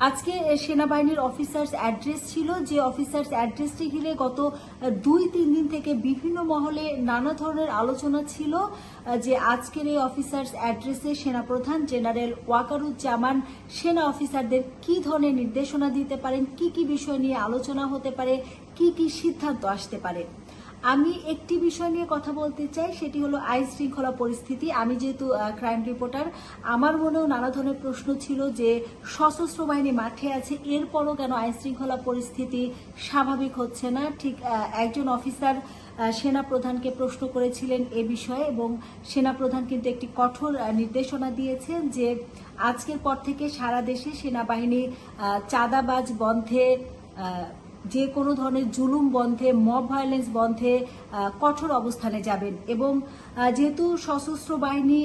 আজকে সেনাবাহিনীর officers address ছিল যে অফিসার্স অ্যাড্রেসটি ঘিরে গত দুই, তিন দিন থেকে বিভিন্ন মহলে নানা ধরনের আলোচনা ছিল যে আজকের এই অফিসার্স অ্যাড্রেসে সেনাপ্রধান জেনারেল ওয়াকারুজ্জামান সেনা অফিসারদের কি ধরনের নির্দেশনা দিতে পারেন, কি কি বিষয় নিয়ে আলোচনা হতে পারে, কি কি সিদ্ধান্ত আসতে পারে। আমি একটি বিষয় নিয়ে কথা বলতে চাই, সেটি হলো আইন শৃঙ্খলা পরিস্থিতি। আমি যেহেতু ক্রাইম রিপোর্টার আমার মনেও নানা ধরনের প্রশ্ন ছিল যে সশস্ত্র বাহিনী মাঠে আছে, এরপরও কেন আইন শৃঙ্খলা পরিস্থিতি স্বাভাবিক হচ্ছে না? ঠিক একজন অফিসার সেনা প্রধানকে প্রশ্ন করেছিলেন এ বিষয়ে এবং সেনা প্রধান কিন্তু একটি কঠোর নির্দেশনা দিয়েছেন যে আজকের পর থেকে সারা দেশে সেনাবাহিনী চাঁদাবাজ বন্ধে যে কোনো ধরনের জুলুম বন্ধে মব ভায়োলেন্স বন্ধে কঠোর অবস্থানে যাবেন এবং যেহেতু সশস্ত্র বাহিনী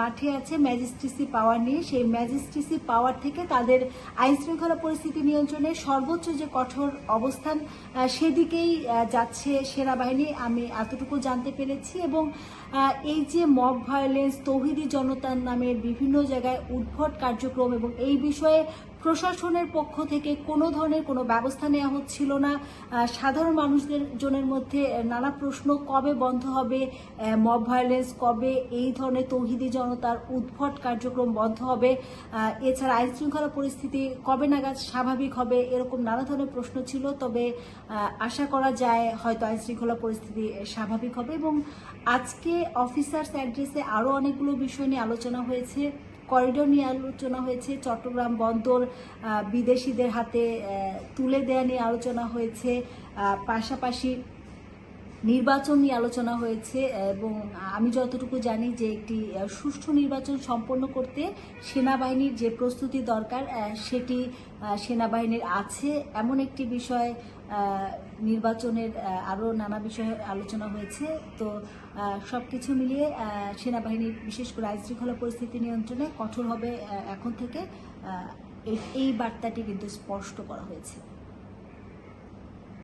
মাঠে আছে ম্যাজিস্ট্রেসি পাওয়ার নিয়ে, সেই ম্যাজিস্ট্রেসি পাওয়ার থেকে তাদের আইন শৃঙ্খলা পরিস্থিতি নিয়ন্ত্রণে সর্বোচ্চ যে কঠোর অবস্থান সেদিকেই যাচ্ছে সেনাবাহিনী, আমি এতটুকু জানতে পেরেছি এবং এই যে মব ভায়োলেন্স তৌহিদি জনতার নামে বিভিন্ন জায়গায় উদ্ভট কার্যক্রম এবং এই বিষয়ে প্রশাসনের পক্ষ থেকে কোনো ধরনের কোনো ব্যবস্থা নেওয়া হচ্ছিল না। সাধারণ মানুষদের জনের মধ্যে নানা প্রশ্ন, কবে বন্ধ হবে মব ভায়োলেন্স কবে এই ধরনের তৌহিদি জনতার উদ্ভট কার্যক্রম বন্ধ হবে এছাড়া আইন শৃঙ্খলা পরিস্থিতি কবে নাগাদ স্বাভাবিক হবে, এরকম নানা ধরনের প্রশ্ন ছিল। তবে আশা করা যায় হয়তো আইন শৃঙ্খলা পরিস্থিতি স্বাভাবিক হবে এবং আজকে অফিসার্স অ্যাড্রেসে আরও অনেকগুলো বিষয় নিয়ে আলোচনা হয়েছে। করিডোর নিয়ে আলোচনা হয়েছে চট্টগ্রাম বন্দর বিদেশিদের হাতে তুলে দেয়া নিয়ে আলোচনা হয়েছে পাশাপাশি নির্বাচন নিয়ে আলোচনা হয়েছে, এবং আমি যতটুকু জানি যে একটি সুষ্ঠু নির্বাচন সম্পন্ন করতে সেনাবাহিনীর যে প্রস্তুতি দরকার সেটি সেনাবাহিনীর আছে। এমন একটি বিষয় নির্বাচনের আরও নানা বিষয়ে আলোচনা হয়েছে। তো সব কিছু মিলিয়ে সেনাবাহিনীর বিশেষ করে আইন শৃঙ্খলা পরিস্থিতি নিয়ন্ত্রণে কঠোর হবে এখন থেকে এই বার্তাটি কিন্তু স্পষ্ট করা হয়েছে।